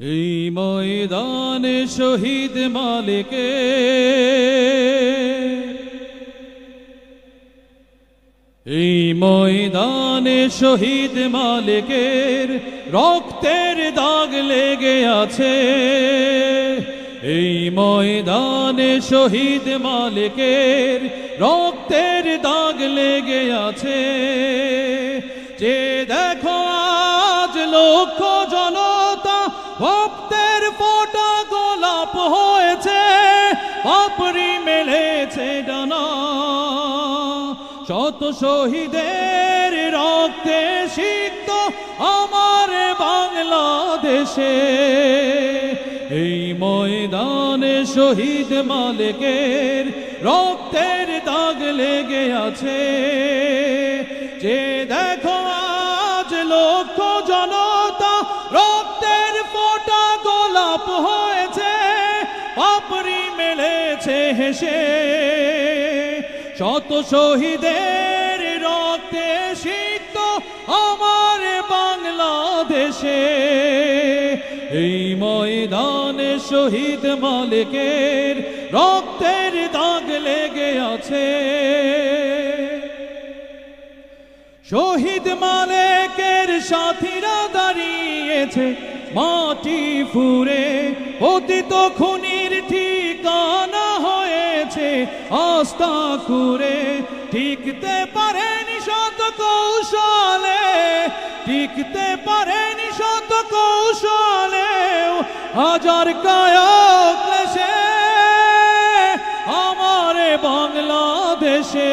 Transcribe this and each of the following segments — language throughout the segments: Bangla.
এই ময়দানে শহীদ মালিকে। এই ময়দানে শহীদ মালিকের রক্তের দাগ লেগে আছে। এই ময়দানে শহীদ মালিকের রক্তের দাগ লেগে আছে। যে দেখো আজ লক্ষ জনতা ভক্তের ফোটা গোলাপ হয়েছে, পাপড়ি মেলেছে ডানা। শত শহীদের রক্তে সিক্ত আমার বাংলাদেশে। এই ময়দানে শহীদ মালিকের রক্তের দাগ লেগে আছে। গোলাপ হয়েছে, পাপড়ি মেলেছে হেসে। শত শহীদের রক্তে সিক্ত আমার বাংলাদেশে। এই ময়দানে শহীদ মালিকের রক্তের দাগ লেগে আছে। শহীদ মালিকের সাথীরা দাঁড়িয়েছে মাটি ফুরে অতীত খুনির ঠিকানা হয়েছে, আস্থা করে টিকতে পারেনি শত কৌশলে, টিকতে পারেনি শত কৌশলে হাজার ক্লেশে আমার বাংলাদেশে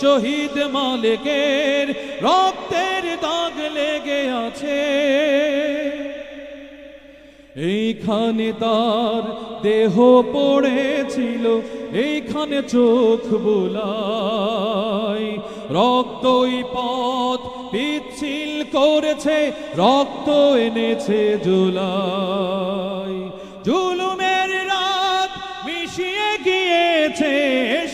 শহীদ মালিকের রক্তের দাগ লেগে আছে। এইখানে তার দেহ পড়েছিল, এইখানে চোখ বুলাই। রক্তই পথ পিচ্ছিল করেছে, রক্ত এনেছে জুলাই। জুলুমের রাত মিশিয়ে গিয়েছে।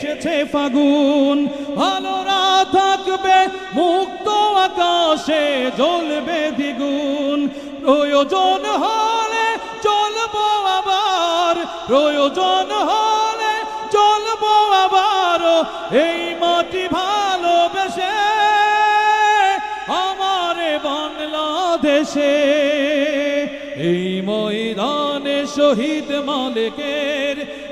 এসেছে ফাগুন। ভালো রাত থাকবে, মুক্ত আকাশে জ্বলবে দ্বিগুণ। প্রয়োজন হলে চলবো আবার, প্রয়োজন হলে চলবো আবার এই মাটি ভালোবেসে আমার বাংলাদেশে। এই ময়দানে শহীদ মালিকের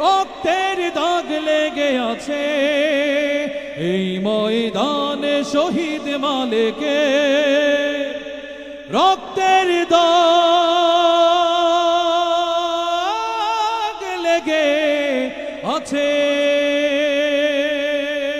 রক্তের দাগ লেগে আছে। এই ময়দানে শহীদ মালেকে রক্তের দাগ লেগে আছে।